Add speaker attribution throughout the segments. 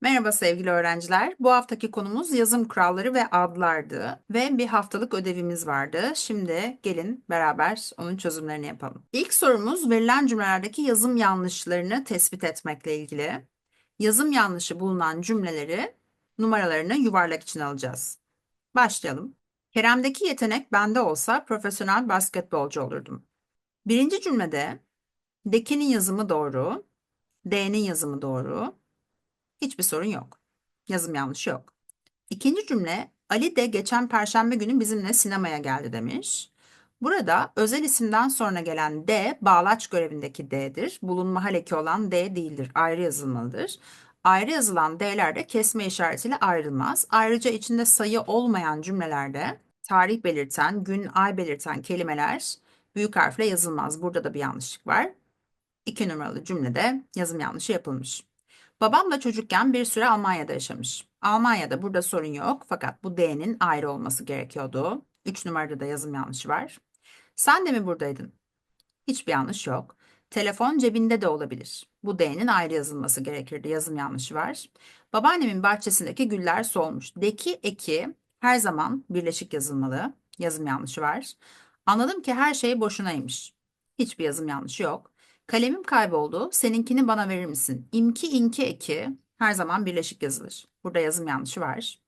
Speaker 1: Merhaba sevgili öğrenciler. Bu haftaki konumuz yazım kuralları ve adlardı ve bir haftalık ödevimiz vardı. Şimdi gelin beraber onun çözümlerini yapalım. İlk sorumuz verilen cümlelerdeki yazım yanlışlarını tespit etmekle ilgili. Yazım yanlışı bulunan cümleleri numaralarını yuvarlak içine alacağız. Başlayalım. Kerem'deki yetenek bende olsa profesyonel basketbolcu olurdum. Birinci cümlede D'nin yazımı doğru, D'nin yazımı doğru, Hiçbir sorun yok. Yazım yanlışı yok. İkinci cümle Ali de geçen perşembe günü bizimle sinemaya geldi demiş. Burada özel isimden sonra gelen D bağlaç görevindeki D'dir. Bulunma haleki olan D değildir. Ayrı yazılmalıdır. Ayrı yazılan D'ler de kesme işaretiyle ayrılmaz. Ayrıca içinde sayı olmayan cümlelerde tarih belirten, gün, ay belirten kelimeler büyük harfle yazılmaz. Burada da bir yanlışlık var. İki numaralı cümlede yazım yanlışı yapılmış. Babamla çocukken bir süre Almanya'da yaşamış. Almanya'da burada sorun yok fakat bu D'nin ayrı olması gerekiyordu. 3 numarada da yazım yanlışı var. Sen de mi buradaydın? Hiçbir yanlış yok. Telefon cebinde de olabilir. Bu D'nin ayrı yazılması gerekirdi. Yazım yanlışı var. Babaannemin bahçesindeki güller solmuş. Deki eki her zaman birleşik yazılmalı. Yazım yanlışı var. Anladım ki her şey boşunaymış. Hiçbir yazım yanlışı yok. Kalemim kayboldu. Seninkini bana verir misin? İmki inki eki her zaman birleşik yazılır. Burada yazım yanlışı var.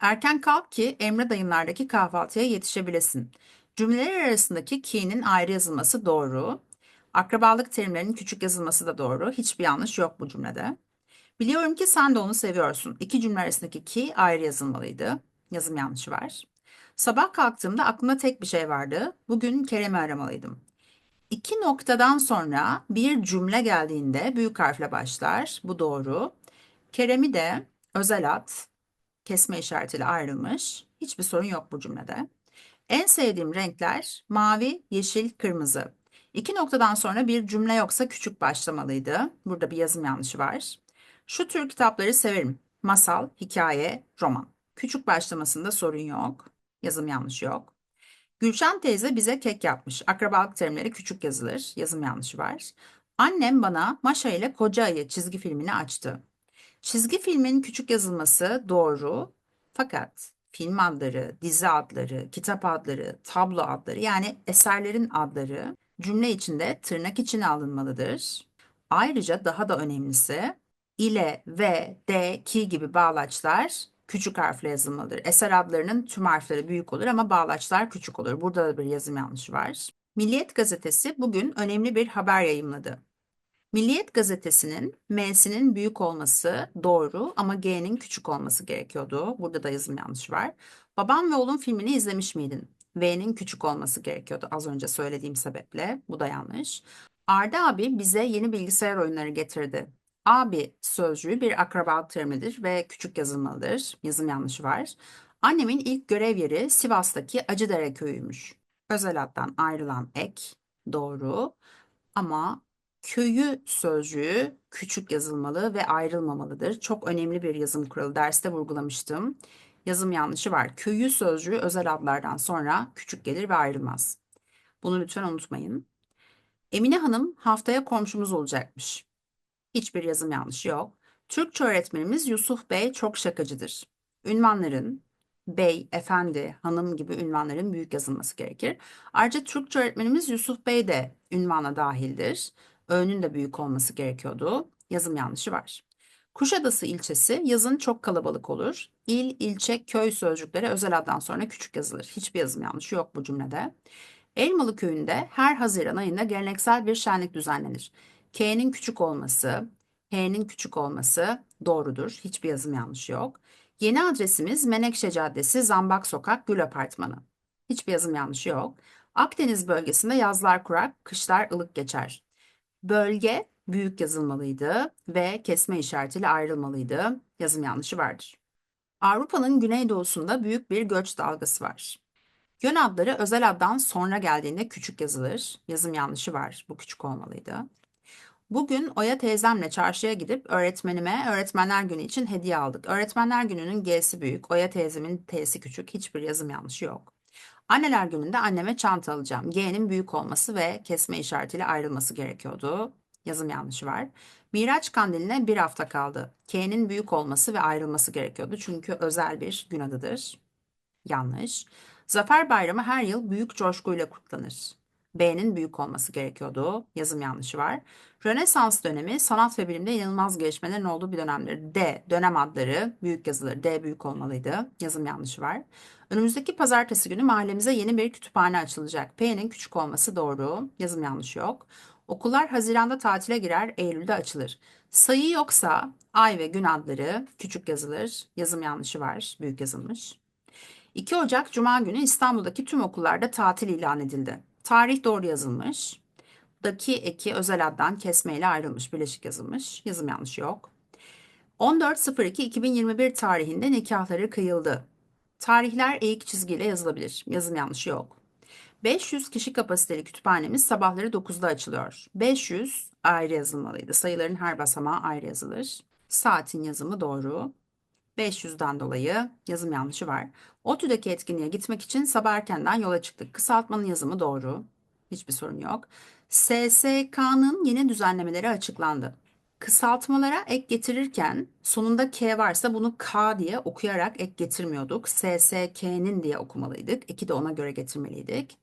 Speaker 1: Erken kalk ki Emre dayımlardaki kahvaltıya yetişebilesin. Cümleler arasındaki ki'nin ayrı yazılması doğru. Akrabalık terimlerinin küçük yazılması da doğru. Hiçbir yanlış yok bu cümlede. Biliyorum ki sen de onu seviyorsun. İki cümle arasındaki ki ayrı yazılmalıydı. Yazım yanlışı var. Sabah kalktığımda aklımda tek bir şey vardı. Bugün Kerem'i aramalıydım. İki noktadan sonra bir cümle geldiğinde büyük harfle başlar. Bu doğru. Kerem'i de özel ad kesme işaretiyle ayrılmış. Hiçbir sorun yok bu cümlede. En sevdiğim renkler mavi, yeşil, kırmızı. İki noktadan sonra bir cümle yoksa küçük başlamalıydı. Burada bir yazım yanlışı var. Şu tür kitapları severim. Masal, hikaye, roman. Küçük başlamasında sorun yok. Yazım yanlışı yok. Gülşen teyze bize kek yapmış. Akrabalık terimleri küçük yazılır. Yazım yanlışı var. Annem bana Maşa ile Koca Ayı çizgi filmini açtı. Çizgi filmin küçük yazılması doğru. Fakat film adları, dizi adları, kitap adları, tablo adları yani eserlerin adları cümle içinde tırnak içine alınmalıdır. Ayrıca daha da önemlisi ile, ve, de, ki gibi bağlaçlar küçük harfle yazılmalıdır. Eser adlarının tüm harfleri büyük olur ama bağlaçlar küçük olur. Burada da bir yazım yanlışı var. Milliyet gazetesi bugün önemli bir haber yayımladı. Milliyet gazetesinin M'sinin büyük olması doğru ama G'nin küçük olması gerekiyordu. Burada da yazım yanlışı var. Babam ve oğlum filmini izlemiş miydin? V'nin küçük olması gerekiyordu az önce söylediğim sebeple. Bu da yanlış. Arda abi bize yeni bilgisayar oyunları getirdi. Abi sözcüğü bir akrabalık terimidir ve küçük yazılmalıdır. Yazım yanlışı var. Annemin ilk görev yeri Sivas'taki Acıdere köyüymüş. Özel addan ayrılan ek doğru ama köyü sözcüğü küçük yazılmalı ve ayrılmamalıdır. Çok önemli bir yazım kuralı. Derste vurgulamıştım. Yazım yanlışı var. Köyü sözcüğü özel adlardan sonra küçük gelir ve ayrılmaz. Bunu lütfen unutmayın. Emine Hanım haftaya komşumuz olacakmış. Hiçbir yazım yanlışı yok. Türkçe öğretmenimiz Yusuf Bey çok şakacıdır. Ünvanların bey, efendi, hanım gibi ünvanların büyük yazılması gerekir. Ayrıca Türkçe öğretmenimiz Yusuf Bey de ünvana dahildir. Öğünün de büyük olması gerekiyordu. Yazım yanlışı var. Kuşadası ilçesi yazın çok kalabalık olur. İl, ilçe, köy sözcükleri özel addan sonra küçük yazılır. Hiçbir yazım yanlışı yok bu cümlede. Elmalı köyünde her Haziran ayında geleneksel bir şenlik düzenlenir. K'nin küçük olması, H'nin küçük olması doğrudur. Hiçbir yazım yanlışı yok. Yeni adresimiz Menekşe Caddesi, Zambak Sokak, Gül Apartmanı. Hiçbir yazım yanlışı yok. Akdeniz bölgesinde yazlar kurak, kışlar ılık geçer. Bölge büyük yazılmalıydı ve kesme işaretiyle ayrılmalıydı. Yazım yanlışı vardır. Avrupa'nın güneydoğusunda büyük bir göç dalgası var. Yön adları özel addan sonra geldiğinde küçük yazılır. Yazım yanlışı var. Bu küçük olmalıydı. Bugün Oya teyzemle çarşıya gidip öğretmenime Öğretmenler Günü için hediye aldık. Öğretmenler Günü'nün G'si büyük, Oya teyzemin T'si küçük. Hiçbir yazım yanlışı yok. Anneler Günü'nde anneme çanta alacağım. G'nin büyük olması ve kesme işaretiyle ayrılması gerekiyordu. Yazım yanlışı var. Miraç kandiline bir hafta kaldı. K'nin büyük olması ve ayrılması gerekiyordu. Çünkü özel bir gün adıdır. Yanlış. Zafer Bayramı her yıl büyük coşkuyla kutlanır. B'nin büyük olması gerekiyordu. Yazım yanlışı var. Rönesans dönemi sanat ve bilimde inanılmaz gelişmelerin olduğu bir dönemdir. D. Dönem adları büyük yazılır. D büyük olmalıydı. Yazım yanlışı var. Önümüzdeki pazartesi günü mahallemize yeni bir kütüphane açılacak. P'nin küçük olması doğru. Yazım yanlışı yok. Okullar Haziran'da tatile girer, Eylül'de açılır. Sayı yoksa ay ve gün adları küçük yazılır. Yazım yanlışı var. Büyük yazılmış. 2 Ocak Cuma günü İstanbul'daki tüm okullarda tatil ilan edildi. Tarih doğru yazılmış. Daki eki özel addan kesmeyle ayrılmış, birleşik yazılmış. Yazım yanlışı yok. 14.02.2021 tarihinde nikahları kıyıldı. Tarihler eğik çizgiyle yazılabilir. Yazım yanlışı yok. 500 kişi kapasiteli kütüphanemiz sabahları 9'da açılıyor. 500 ayrı yazılmalıydı. Sayıların her basamağı ayrı yazılır. Saatin yazımı doğru. 500'den dolayı yazım yanlışı var. ODTÜ'deki etkinliğe gitmek için sabah erkenden yola çıktık. Kısaltmanın yazımı doğru. Hiçbir sorun yok. SSK'nın yeni düzenlemeleri açıklandı. Kısaltmalara ek getirirken sonunda K varsa bunu K diye okuyarak ek getirmiyorduk. SSK'nin diye okumalıydık. Eki de ona göre getirmeliydik.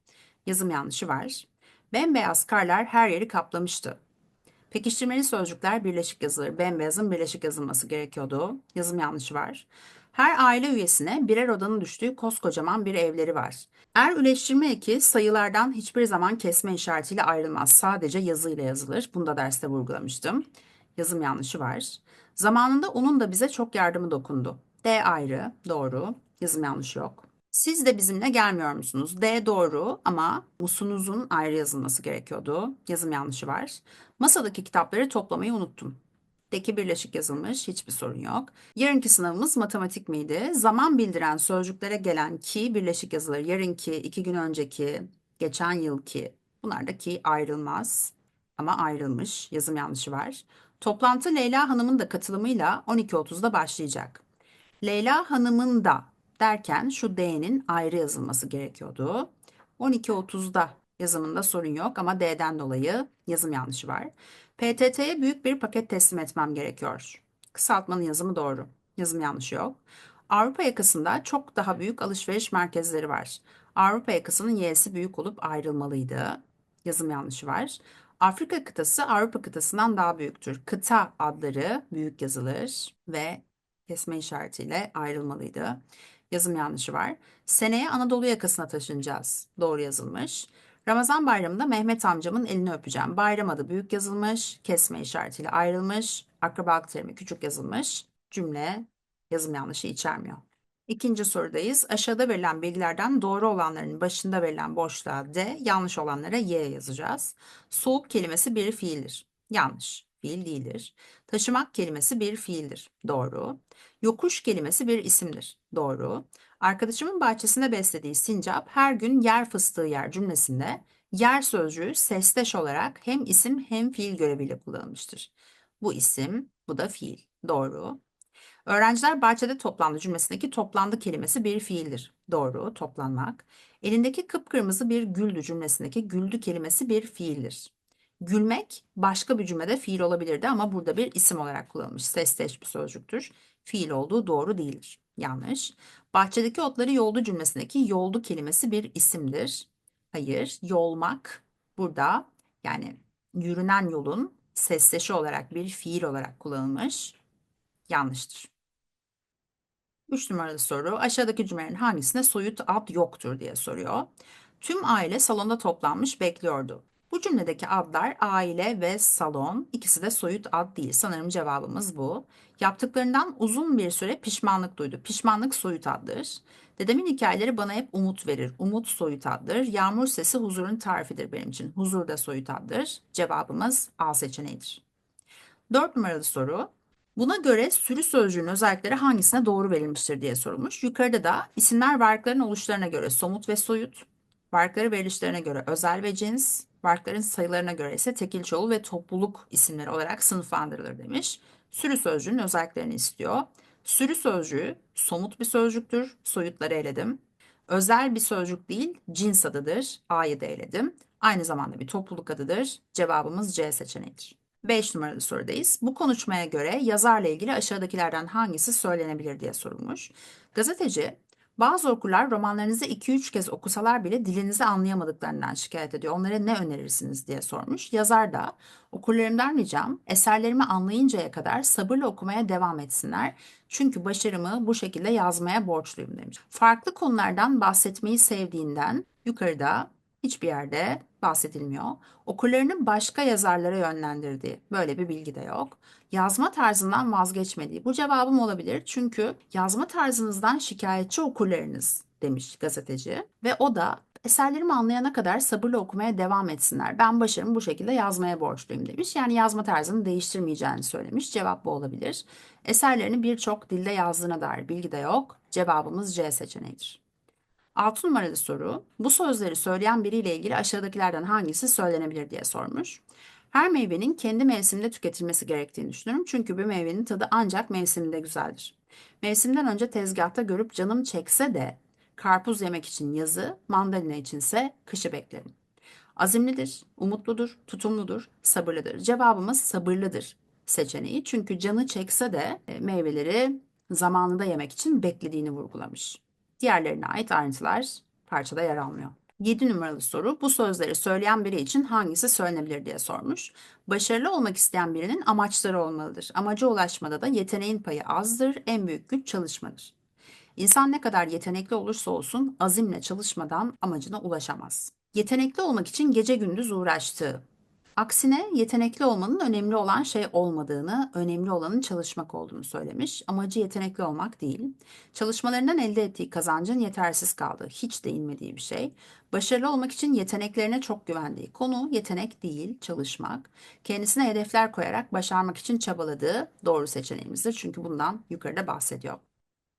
Speaker 1: Yazım yanlışı var. Bembeyaz karlar her yeri kaplamıştı. Pekiştirmeli sözcükler birleşik yazılır. Bembeyazın birleşik yazılması gerekiyordu. Yazım yanlışı var. Her aile üyesine birer odanın düştüğü koskocaman bir evleri var. Er üleştirme eki sayılardan hiçbir zaman kesme işaretiyle ayrılmaz. Sadece yazıyla yazılır. Bunu da derste vurgulamıştım. Yazım yanlışı var. Zamanında onun da bize çok yardımı dokundu. D ayrı, doğru. Yazım yanlışı yok. Siz de bizimle gelmiyor musunuz? D doğru ama musunuzun ayrı yazılması gerekiyordu. Yazım yanlışı var. Masadaki kitapları toplamayı unuttum. Deki birleşik yazılmış, hiçbir sorun yok. Yarınki sınavımız matematik miydi? Zaman bildiren sözcüklere gelen ki birleşik yazılır. Yarınki, iki gün önceki, geçen yılki. Bunlar da ki ayrılmaz ama ayrılmış. Yazım yanlışı var. Toplantı Leyla Hanım'ın da katılımıyla 12.30'da başlayacak. Leyla Hanım'ın da derken şu D'nin ayrı yazılması gerekiyordu. 12.30'da yazımında sorun yok ama D'den dolayı yazım yanlışı var. PTT'ye büyük bir paket teslim etmem gerekiyor. Kısaltmanın yazımı doğru. Yazım yanlışı yok. Avrupa yakasında çok daha büyük alışveriş merkezleri var. Avrupa yakasının y'si büyük olup ayrılmalıydı. Yazım yanlışı var. Afrika kıtası Avrupa kıtasından daha büyüktür. Kıta adları büyük yazılır ve kesme işaretiyle ayrılmalıydı. Yazım yanlışı var. Seneye Anadolu yakasına taşınacağız. Doğru yazılmış. Ramazan bayramında Mehmet amcamın elini öpeceğim. Bayram adı büyük yazılmış. Kesme işaretiyle ayrılmış. Akrabalık terimi küçük yazılmış. Cümle yazım yanlışı içermiyor. İkinci sorudayız. Aşağıda verilen bilgilerden doğru olanların başında verilen boşluğa D, yanlış olanlara Y yazacağız. Soğuk kelimesi bir fiildir. Yanlış. Fiil değildir. Taşımak kelimesi bir fiildir. Doğru. Yokuş kelimesi bir isimdir. Doğru. Arkadaşımın bahçesinde beslediği sincap her gün yer fıstığı yer cümlesinde yer sözcüğü sesteş olarak hem isim hem fiil göreviyle kullanılmıştır. Bu isim, bu da fiil. Doğru. Öğrenciler bahçede toplandı cümlesindeki toplandı kelimesi bir fiildir. Doğru, toplanmak. Elindeki kıpkırmızı bir güldü cümlesindeki güldü kelimesi bir fiildir. Gülmek başka bir cümlede fiil olabilirdi ama burada bir isim olarak kullanılmış. Sesteş bir sözcüktür. Fiil olduğu doğru değildir. Yanlış. Bahçedeki otları yoldu cümlesindeki yoldu kelimesi bir isimdir. Hayır, yolmak burada yani yürünen yolun sesleşi olarak bir fiil olarak kullanılmış. Yanlıştır. 3 numaralı soru aşağıdaki cümlelerin hangisinde soyut ad yoktur diye soruyor. Tüm aile salonda toplanmış bekliyordu. Bu cümledeki adlar aile ve salon ikisi de soyut ad değil. Sanırım cevabımız bu. Yaptıklarından uzun bir süre pişmanlık duydu. Pişmanlık soyut addır. Dedemin hikayeleri bana hep umut verir. Umut soyut addır. Yağmur sesi huzurun tarifidir benim için. Huzur da soyut addır. Cevabımız A seçeneğidir. 4 numaralı soru. Buna göre sürü sözcüğünün özellikleri hangisine doğru verilmiştir diye sorulmuş. Yukarıda da isimler varlıkların oluşlarına göre somut ve soyut, varlıkları verilişlerine göre özel ve cins, varlıkların sayılarına göre ise tekil çoğul ve topluluk isimleri olarak sınıflandırılır demiş. Sürü sözcüğünün özelliklerini istiyor. Sürü sözcüğü somut bir sözcüktür. Soyutları eledim. Özel bir sözcük değil, cins adıdır. A'yı da eledim. Aynı zamanda bir topluluk adıdır. Cevabımız C seçeneğidir. 5 numaralı sorudayız. Bu konuşmaya göre yazarla ilgili aşağıdakilerden hangisi söylenebilir diye sorulmuş. Gazeteci, bazı okurlar romanlarınızı 2-3 kez okusalar bile dilinizi anlayamadıklarından şikayet ediyor. Onlara ne önerirsiniz diye sormuş. Yazar da okurlarımdan ricam eserlerimi anlayıncaya kadar sabırla okumaya devam etsinler. Çünkü başarımı bu şekilde yazmaya borçluyum demiş. Farklı konulardan bahsetmeyi sevdiğinden yukarıda hiçbir yerde bahsedilmiyor. Okurlarını başka yazarlara yönlendirdiği böyle bir bilgi de yok. Yazma tarzından vazgeçmediği bu cevabım olabilir. Çünkü yazma tarzınızdan şikayetçi okurlarınız demiş gazeteci ve o da eserlerimi anlayana kadar sabırla okumaya devam etsinler. Ben başarımı bu şekilde yazmaya borçluyum demiş. Yani yazma tarzını değiştirmeyeceğini söylemiş. Cevap bu olabilir. Eserlerini birçok dilde yazdığına dair bilgi de yok. Cevabımız C seçeneğidir. 6 numaralı soru. Bu sözleri söyleyen biriyle ilgili aşağıdakilerden hangisi söylenebilir diye sormuş. Her meyvenin kendi mevsiminde tüketilmesi gerektiğini düşünüyorum. Çünkü bir meyvenin tadı ancak mevsiminde güzeldir. Mevsimden önce tezgahta görüp canım çekse de karpuz yemek için yazı, mandalina içinse kışı beklerim. Azimlidir, umutludur, tutumludur, sabırlıdır. Cevabımız sabırlıdır seçeneği. Çünkü canı çekse de e, meyveleri zamanında yemek için beklediğini vurgulamış. Diğerlerine ait ayrıntılar parçada yer almıyor. 7 numaralı soru bu sözleri söyleyen biri için hangisi söylenebilir diye sormuş. Başarılı olmak isteyen birinin amaçları olmalıdır. Amaca ulaşmada da yeteneğin payı azdır, en büyük güç çalışmadır. İnsan ne kadar yetenekli olursa olsun azimle çalışmadan amacına ulaşamaz. Yetenekli olmak için gece gündüz uğraştığı, Aksine yetenekli olmanın önemli olan şey olmadığını, önemli olanın çalışmak olduğunu söylemiş. Amacı yetenekli olmak değil. Çalışmalarından elde ettiği kazancın yetersiz kaldığı, hiç değinmediği bir şey. Başarılı olmak için yeteneklerine çok güvendiği konu yetenek değil, çalışmak. Kendisine hedefler koyarak başarmak için çabaladığı doğru seçeneğimizdir. Çünkü bundan yukarıda bahsediyor.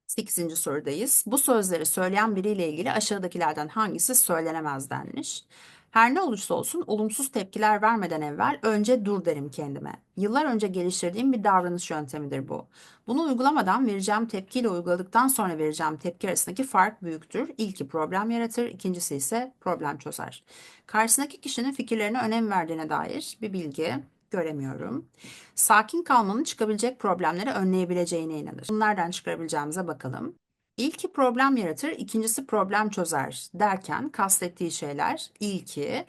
Speaker 1: 8. sorudayız. Bu sözleri söyleyen biriyle ilgili aşağıdakilerden hangisi söylenemez denmiş. Her ne olursa olsun olumsuz tepkiler vermeden evvel önce dur derim kendime. Yıllar önce geliştirdiğim bir davranış yöntemidir bu. Bunu uygulamadan vereceğim tepkiyle uyguladıktan sonra vereceğim tepki arasındaki fark büyüktür. İlki problem yaratır, ikincisi ise problem çözer. Karşısındaki kişinin fikirlerine önem verdiğine dair bir bilgi göremiyorum. Sakin kalmanın çıkabilecek problemleri önleyebileceğine inanır. Bunlardan çıkarabileceğimize bakalım. İlki problem yaratır, ikincisi problem çözer derken kastettiği şeyler ilki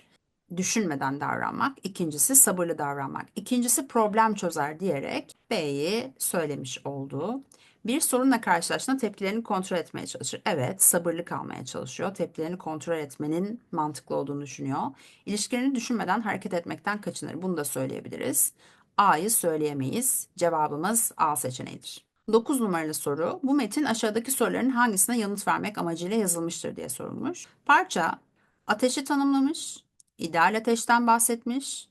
Speaker 1: düşünmeden davranmak, ikincisi sabırlı davranmak, ikincisi problem çözer diyerek B'yi söylemiş oldu. Bir sorunla karşılaştığında tepkilerini kontrol etmeye çalışır. Evet, sabırlı kalmaya çalışıyor. Tepkilerini kontrol etmenin mantıklı olduğunu düşünüyor. İlişkilerini düşünmeden hareket etmekten kaçınır. Bunu da söyleyebiliriz. A'yı söyleyemeyiz. Cevabımız A seçeneğidir. 9 numaralı soru. Bu metin aşağıdaki soruların hangisine yanıt vermek amacıyla yazılmıştır diye sorulmuş. Parça ateşi tanımlamış, ideal ateşten bahsetmiş,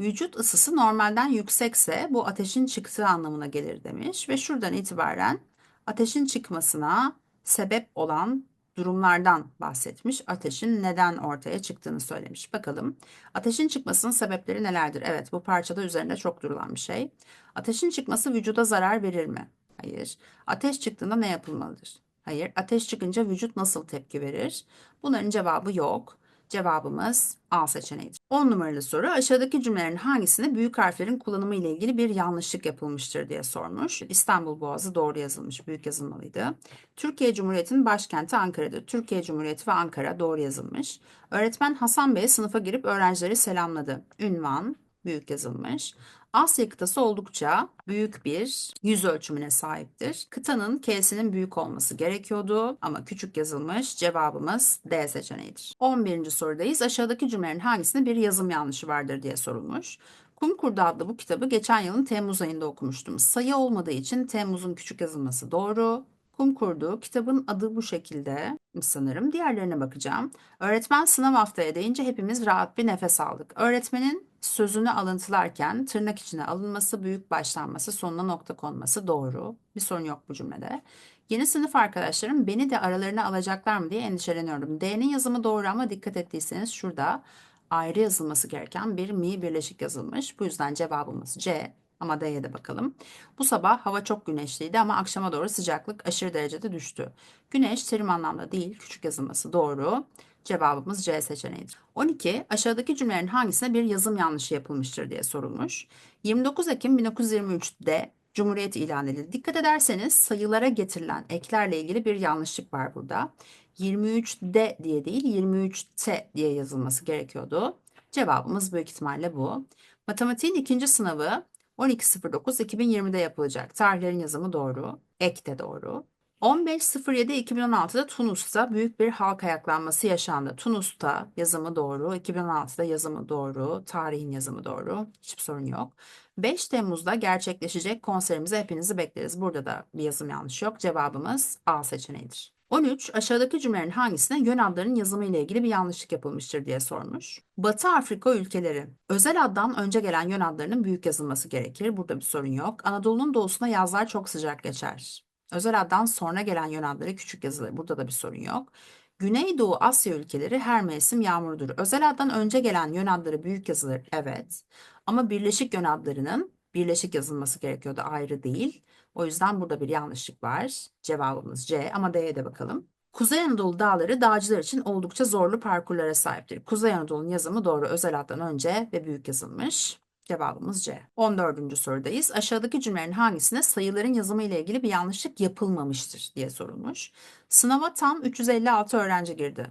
Speaker 1: vücut ısısı normalden yüksekse bu ateşin çıktığı anlamına gelir demiş ve şuradan itibaren ateşin çıkmasına sebep olan durumlardan bahsetmiş. Ateşin neden ortaya çıktığını söylemiş. Bakalım ateşin çıkmasının sebepleri nelerdir? Evet bu parçada üzerinde çok durulan bir şey. Ateşin çıkması vücuda zarar verir mi? Hayır. Ateş çıktığında ne yapılmalıdır? Hayır. Ateş çıkınca vücut nasıl tepki verir? Bunların cevabı yok. Cevabımız A seçeneğidir. 10 numaralı soru aşağıdaki cümlelerin hangisinde büyük harflerin kullanımı ile ilgili bir yanlışlık yapılmıştır diye sormuş. İstanbul Boğazı doğru yazılmış, büyük yazılmalıydı. Türkiye Cumhuriyeti'nin başkenti Ankara'dır. Türkiye Cumhuriyeti ve Ankara doğru yazılmış. Öğretmen Hasan Bey sınıfa girip öğrencileri selamladı. Ünvan büyük yazılmış. Asya kıtası oldukça büyük bir yüz ölçümüne sahiptir. Kıtanın K'sinin büyük olması gerekiyordu ama küçük yazılmış. Cevabımız D seçeneğidir. 11. sorudayız. Aşağıdaki cümlelerin hangisinde bir yazım yanlışı vardır diye sorulmuş. Kum Kurdu adlı bu kitabı geçen yılın Temmuz ayında okumuştum. Sayı olmadığı için Temmuz'un küçük yazılması doğru. Kum kurdu. Kitabın adı bu şekilde sanırım. Diğerlerine bakacağım. Öğretmen sınav haftaya deyince hepimiz rahat bir nefes aldık. Öğretmenin sözünü alıntılarken tırnak içine alınması, büyük başlanması, sonuna nokta konması doğru. Bir sorun yok bu cümlede. Yeni sınıf arkadaşlarım beni de aralarına alacaklar mı diye endişeleniyorum. D'nin yazımı doğru ama dikkat ettiyseniz şurada ayrı yazılması gereken bir mi birleşik yazılmış. Bu yüzden cevabımız C. Ama D'ye de bakalım. Bu sabah hava çok güneşliydi ama akşama doğru sıcaklık aşırı derecede düştü. Güneş terim anlamda değil, küçük yazılması doğru. Cevabımız C seçeneğidir. 12. Aşağıdaki cümlelerin hangisine bir yazım yanlışı yapılmıştır diye sorulmuş. 29 Ekim 1923'de Cumhuriyet ilan edildi. Dikkat ederseniz sayılara getirilen eklerle ilgili bir yanlışlık var burada. 23D diye değil 23T diye yazılması gerekiyordu. Cevabımız büyük ihtimalle bu. Matematiğin ikinci sınavı 12.09.2020'de yapılacak. Tarihlerin yazımı doğru. Ek de doğru. 15.07.2016'da Tunus'ta büyük bir halk ayaklanması yaşandı. Tunus'ta yazımı doğru, 2016'da yazımı doğru, tarihin yazımı doğru. Hiçbir sorun yok. 5 Temmuz'da gerçekleşecek konserimize hepinizi bekleriz. Burada da bir yazım yanlış yok. Cevabımız A seçeneğidir. 13. Aşağıdaki cümlelerin hangisine yön adlarının yazımı ile ilgili bir yanlışlık yapılmıştır diye sormuş. Batı Afrika ülkeleri. Özel addan önce gelen yön adlarının büyük yazılması gerekir. Burada bir sorun yok. Anadolu'nun doğusuna yazlar çok sıcak geçer. Özel addan sonra gelen yön adları küçük yazılır. Burada da bir sorun yok. Güneydoğu Asya ülkeleri her mevsim yağmurdur. Özel addan önce gelen yön adları büyük yazılır. Evet. Ama birleşik yön adlarının birleşik yazılması gerekiyordu ayrı değil. O yüzden burada bir yanlışlık var. Cevabımız C ama D'ye de bakalım. Kuzey Anadolu dağları dağcılar için oldukça zorlu parkurlara sahiptir. Kuzey Anadolu'nun yazımı doğru özel addan önce ve büyük yazılmış. Cevabımız C. 14. sorudayız. Aşağıdaki cümlelerin hangisinde sayıların yazımı ile ilgili bir yanlışlık yapılmamıştır diye sorulmuş. Sınava tam 356 öğrenci girdi.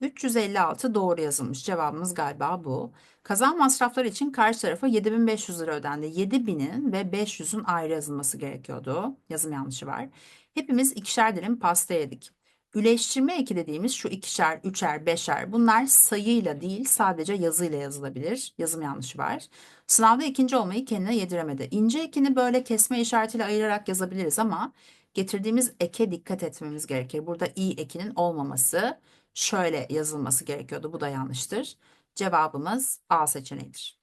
Speaker 1: 356 doğru yazılmış. Cevabımız galiba bu. Kazan masrafları için karşı tarafa 7500 lira ödendi. 7000'in ve 500'ün ayrı yazılması gerekiyordu. Yazım yanlışı var. Hepimiz ikişer dilim pasta yedik. Üleştirme eki dediğimiz şu ikişer, üçer, beşer bunlar sayıyla değil sadece yazıyla yazılabilir. Yazım yanlışı var. Sınavda ikinci olmayı kendine yediremedi. İnce ekini böyle kesme işaretiyle ayırarak yazabiliriz ama getirdiğimiz eke dikkat etmemiz gerekir. Burada i ekinin olmaması şöyle yazılması gerekiyordu. Bu da yanlıştır. Cevabımız A seçeneğidir.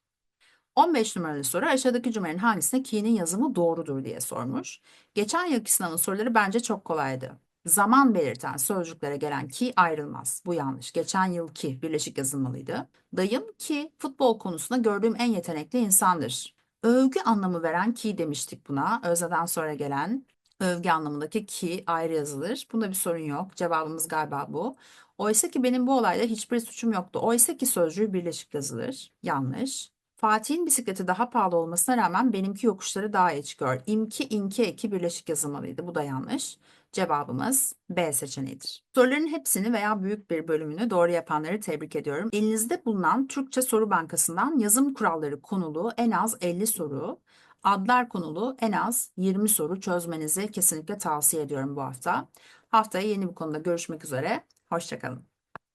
Speaker 1: 15 numaralı soru aşağıdaki cümlenin hangisinde ki'nin yazımı doğrudur diye sormuş. Geçen yılki sınavın soruları bence çok kolaydı. Zaman belirten sözcüklere gelen ki ayrılmaz. Bu yanlış. Geçen yılki birleşik yazılmalıydı. Dayım ki futbol konusunda gördüğüm en yetenekli insandır. Övgü anlamı veren ki demiştik buna. Özeden sonra gelen övgü anlamındaki ki ayrı yazılır. Bunda bir sorun yok. Cevabımız galiba bu. Oysa ki benim bu olayda hiçbir suçum yoktu. Oysa ki sözcüğü birleşik yazılır. Yanlış. Fatih'in bisikleti daha pahalı olmasına rağmen benimki yokuşları daha iyi çıkıyor. İmki, inki eki birleşik yazılmalıydı. Bu da yanlış. Cevabımız B seçeneğidir. Soruların hepsini veya büyük bir bölümünü doğru yapanları tebrik ediyorum. Elinizde bulunan Türkçe Soru Bankası'ndan yazım kuralları konulu en az 50 soru, adlar konulu en az 20 soru çözmenizi kesinlikle tavsiye ediyorum bu hafta. Haftaya yeni bir konuda görüşmek üzere. Hoşçakalın.